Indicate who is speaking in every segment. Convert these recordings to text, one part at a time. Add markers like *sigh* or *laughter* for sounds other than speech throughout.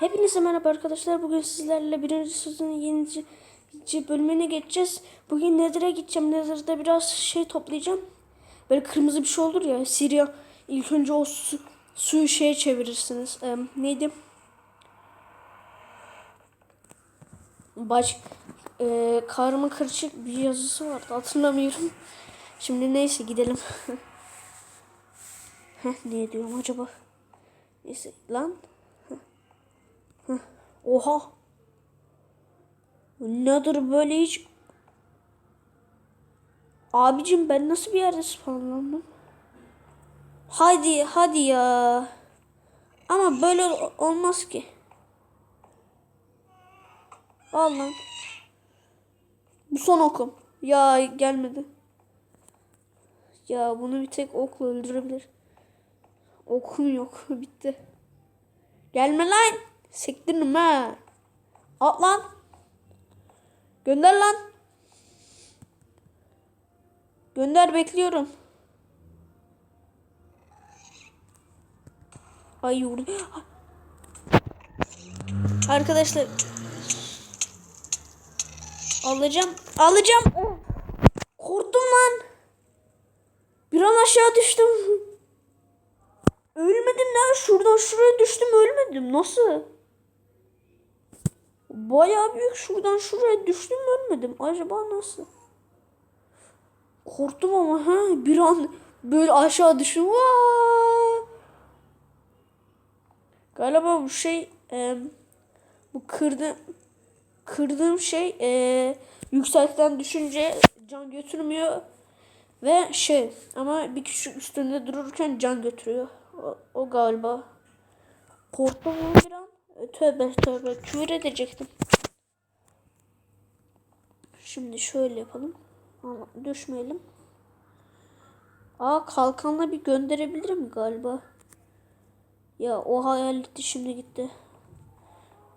Speaker 1: Hepinize merhaba arkadaşlar. Bugün sizlerle birinci sezonun yenici bölümüne geçeceğiz. Bugün Nether'a gideceğim. Nether'da biraz şey toplayacağım. Böyle kırmızı bir şey olur ya. Sirya ilk önce o su, suyu şeye çevirirsiniz. Ee, neydi? Baş e, karma karışık bir yazısı vardı. Hatırlamıyorum. Şimdi neyse gidelim. *laughs* Heh, ne diyorum acaba? Neyse lan. Oha. Nedir böyle hiç? Abicim ben nasıl bir yerde spawnlandım? Hadi hadi ya. Ama böyle ol- olmaz ki. Al lan. Bu son okum. Ya gelmedi. Ya bunu bir tek okla öldürebilir. Okum yok. *laughs* Bitti. Gelme lan. Sektiririm ha. At lan. Gönder lan. Gönder bekliyorum. Ay vurdu. Arkadaşlar. Alacağım. Alacağım. Korktum lan. Bir an aşağı düştüm. Ölmedim lan. Şuradan şuraya düştüm ölmedim. Nasıl? Bayağı büyük şuradan şuraya düştüm ölmedim. Acaba nasıl? Korktum ama ha bir an böyle aşağı düştüm. Galiba bu şey e, bu kırdı kırdığım şey e, yüksekten düşünce can götürmüyor ve şey ama bir küçük üstünde dururken can götürüyor. O, o galiba. Korktum bir an. Tövbe tövbe küfür edecektim. Şimdi şöyle yapalım. Ama düşmeyelim. Aa kalkanla bir gönderebilirim galiba. Ya o hayaleti şimdi gitti.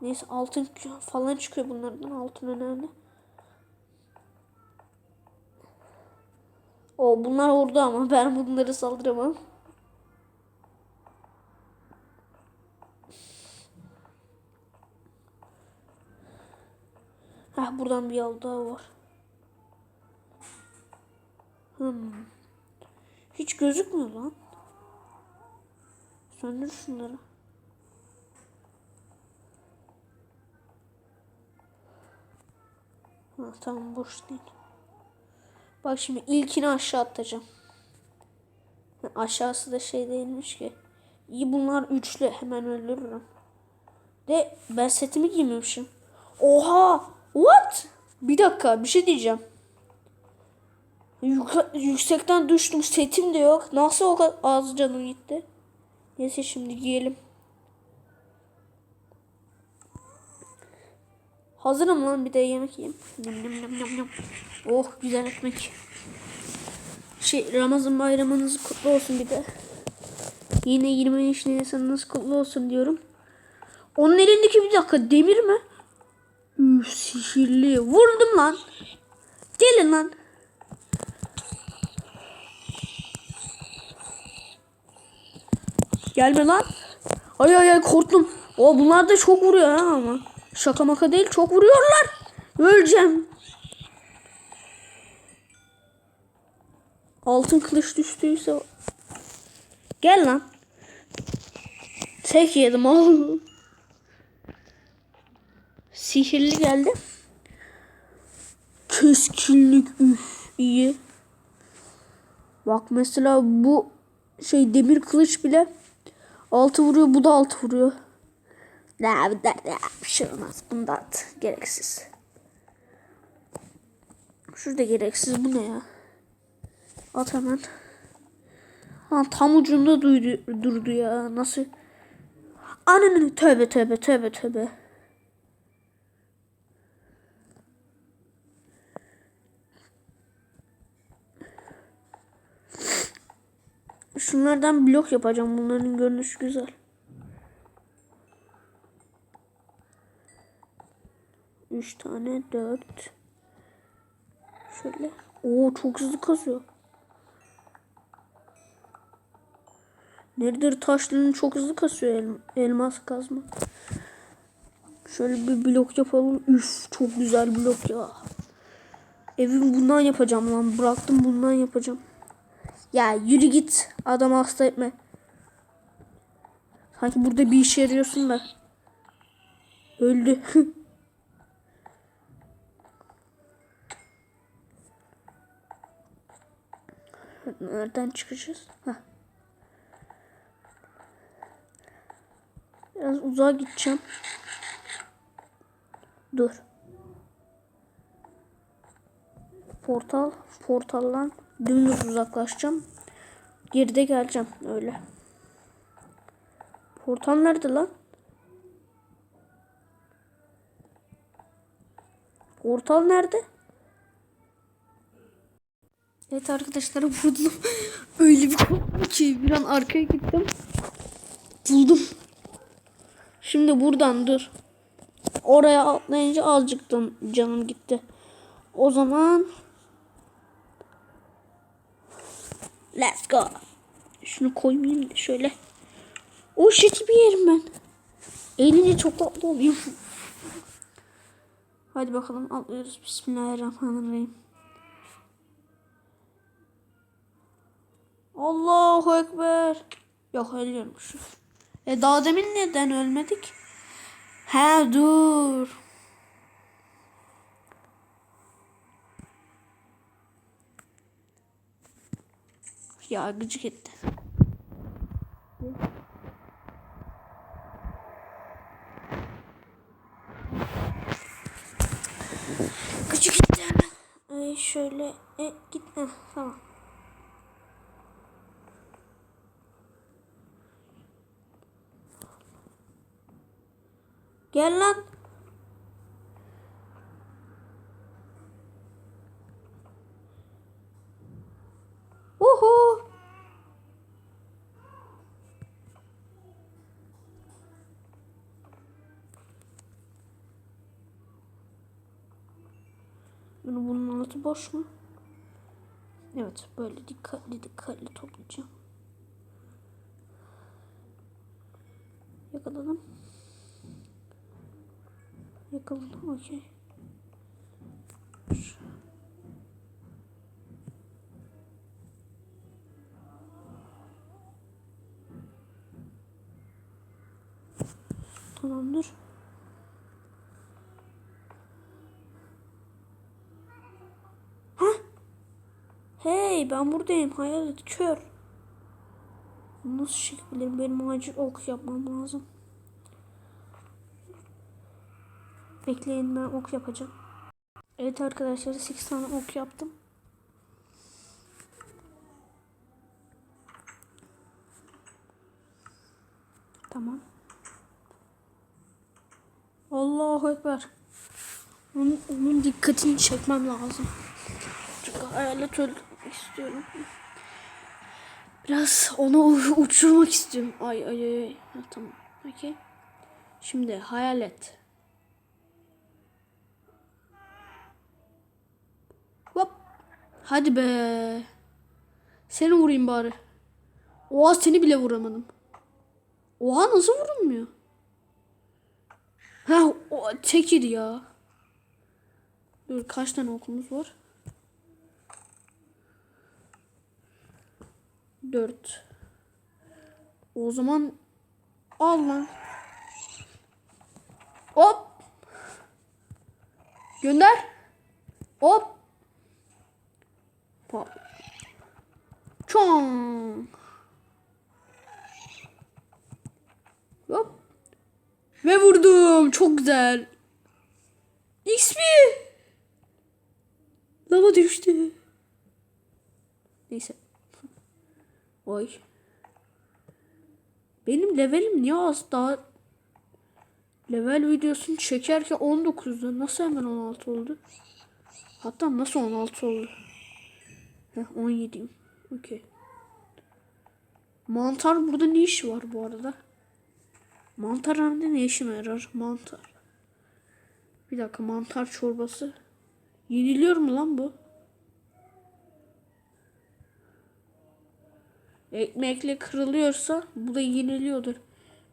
Speaker 1: Neyse altın falan çıkıyor bunlardan. Altın önemli. O bunlar orada ama *laughs* ben bunları saldıramam. Heh buradan bir yol daha var. Hmm. Hiç gözükmüyor lan. Söndür şunları. Ha, tamam boş değil. Bak şimdi ilkini aşağı atacağım. Aşağısı da şey değilmiş ki. İyi bunlar üçlü. Hemen öldürürüm. De ben setimi giymemişim. Oha! What? Bir dakika bir şey diyeceğim. Yuka- yüksekten düştüm. Setim de yok. Nasıl o kadar az canım gitti? Neyse şimdi giyelim. Hazırım lan bir de yemek yiyeyim. Yum, yum, yum, yum. Oh güzel ekmek. Şey Ramazan bayramınız kutlu olsun bir de. Yine 23 Nisan'ınız kutlu olsun diyorum. Onun elindeki bir dakika demir mi? Üf sihirli. Vurdum lan. Gelin lan. Gelme lan. Ay ay ay korktum. O bunlar da çok vuruyor ha ama. Şaka maka değil çok vuruyorlar. Öleceğim. Altın kılıç düştüyse. Gel lan. Tek yedim oğlum. Sihirli geldi. Keskinlik üf iyi. Bak mesela bu şey demir kılıç bile altı vuruyor bu da altı vuruyor. Ne bir de ne bir şey olmaz. Bunu at. Gereksiz. Şurada gereksiz bu ne ya? At hemen. Lan tam ucunda duydu, durdu ya. Nasıl? Ananı tövbe tövbe tövbe tövbe. Şunlardan blok yapacağım. Bunların görünüşü güzel. Üç tane, dört. Şöyle. Oo çok hızlı kazıyor. Nedir taşlının çok hızlı kasıyor el- elmas kazma. Şöyle bir blok yapalım. Üf çok güzel blok ya. Evim bundan yapacağım lan. Bıraktım bundan yapacağım. Ya yürü git. Adam hasta etme. Sanki burada bir işe yarıyorsun da. Öldü. *laughs* Nereden çıkacağız? Heh. Biraz uzağa gideceğim. Dur. Portal. Portaldan dümdüz uzaklaşacağım. Geride geleceğim. Öyle. Portal nerede lan? Portal nerede? Evet arkadaşlar buldum. *laughs* Öyle bir korktum ki bir an arkaya gittim. Buldum. Şimdi buradan dur. Oraya atlayınca azıcıktan canım gitti. O zaman Let's. Şunu koymayayım da şöyle. O shit bir yerim ben. Eğlenince çok tatlı oluyor. Hadi bakalım atlıyoruz. Bismillahirrahmanirrahim. Allahu Ekber. Yok ölüyormuşuz. E daha demin neden ölmedik? He dur. Ya gıcık etti. Gıcık etti. Ay şöyle e, gitme tamam. Gel lan. Uhu. Bunu bunun altı boş mu? Evet böyle dikkatli dikkatli toplayacağım. Yakaladım. Yakaladım okey. Tamamdır. Hey ben buradayım. Hayalet kör. Nasıl çekebilirim? Benim acil ok yapmam lazım. Bekleyin ben ok yapacağım. Evet arkadaşlar 8 tane ok yaptım. Tamam. Allahu Ekber. Onun, onun dikkatini çekmem lazım. Çünkü hayalet öldürmek istiyorum. Biraz onu uçurmak istiyorum. Ay ay ay. Ha, tamam. Okey. Şimdi hayalet. Hop. Hadi be. Seni vurayım bari. Oha seni bile vuramadım. Oha nasıl vurulmuyor? Ha o tekir ya. Dur kaç tane okumuz var? Dört. O zaman al lan. Hop. Gönder. Hop. Pa. Çong. Hop. Ve vurdum. Çok güzel. XP. Lava düştü. Neyse. Oy. Benim levelim niye az daha level videosunu çekerken 19'du. Nasıl hemen 16 oldu? Hatta nasıl 16 oldu? Heh 17'yim. Okey. Mantar burada ne işi var bu arada? Mantar hem de ne işime yarar? Mantar. Bir dakika mantar çorbası. Yeniliyor mu lan bu? Ekmekle kırılıyorsa bu da yeniliyordur.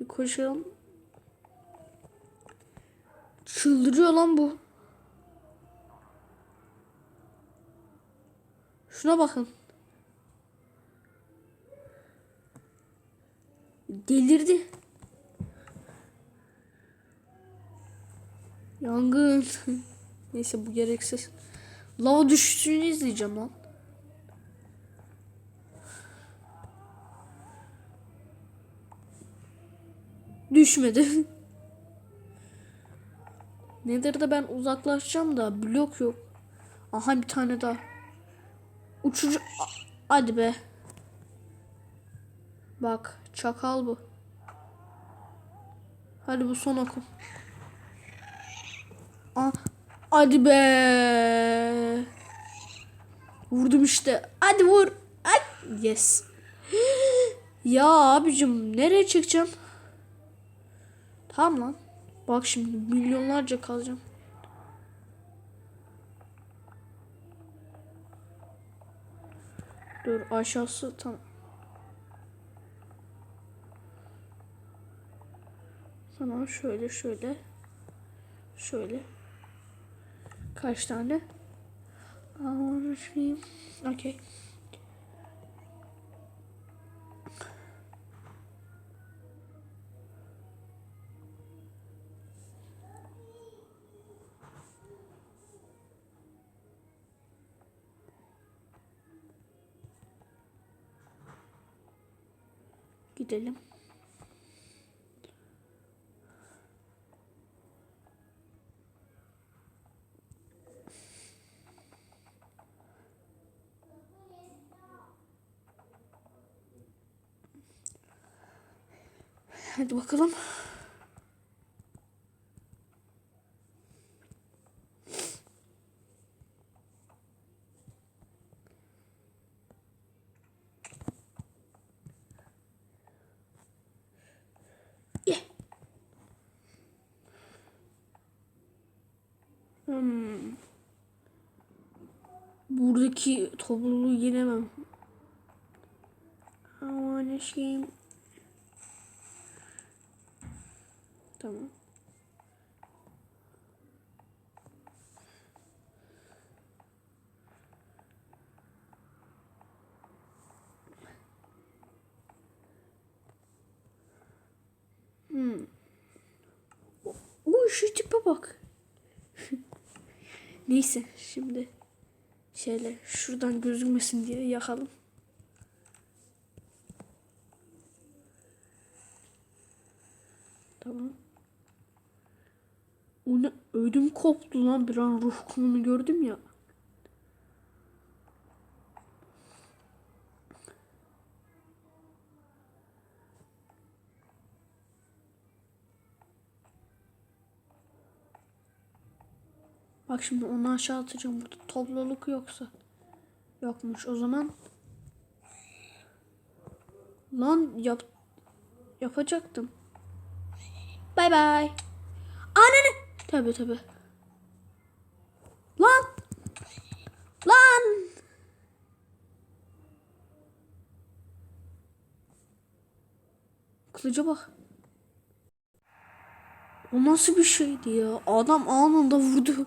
Speaker 1: Bir koşalım. Çıldırıyor lan bu. Şuna bakın. Delirdi. Yangın. *laughs* Neyse bu gereksiz. Lava düşüşünü izleyeceğim lan. Düşmedi. *laughs* Nedir de ben uzaklaşacağım da blok yok. Aha bir tane daha. Uçucu... Hadi be. Bak çakal bu. Hadi bu son okum. Aa, hadi be. Vurdum işte. Hadi vur. Hadi. Yes. *gasps* ya abicim nereye çıkacağım? Tamam lan. Bak şimdi milyonlarca kalacağım. Dur aşağısı tam. Tamam şöyle şöyle. Şöyle. Kaç tane? Anlaşayım. Okey. Gidelim. Hadi bakalım. Hmm. Buradaki topluluğu yenemem. I wanna scream. Tamam. Hmm. O şu tipe bak. Neyse şimdi şöyle şuradan gözükmesin diye yakalım. Tamam. O ne? Ödüm koptu lan bir an ruh kumunu gördüm ya. Bak şimdi onu aşağı atacağım burada topluluk yoksa. Yokmuş o zaman. Lan yap yapacaktım. Bay bay. Ananı. Tabi tabi. Lan. Lan. Kılıca bak. O nasıl bir şeydi ya? Adam anında vurdu.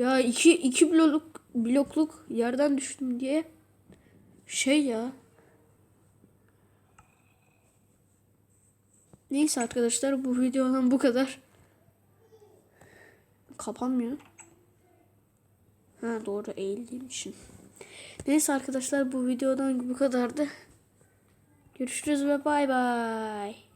Speaker 1: Ya iki, iki blokluk, blokluk yerden düştüm diye. Şey ya. Neyse arkadaşlar bu videodan bu kadar. Kapanmıyor. Ha doğru eğildiğim için. Neyse arkadaşlar bu videodan bu kadardı. Görüşürüz ve bay bay.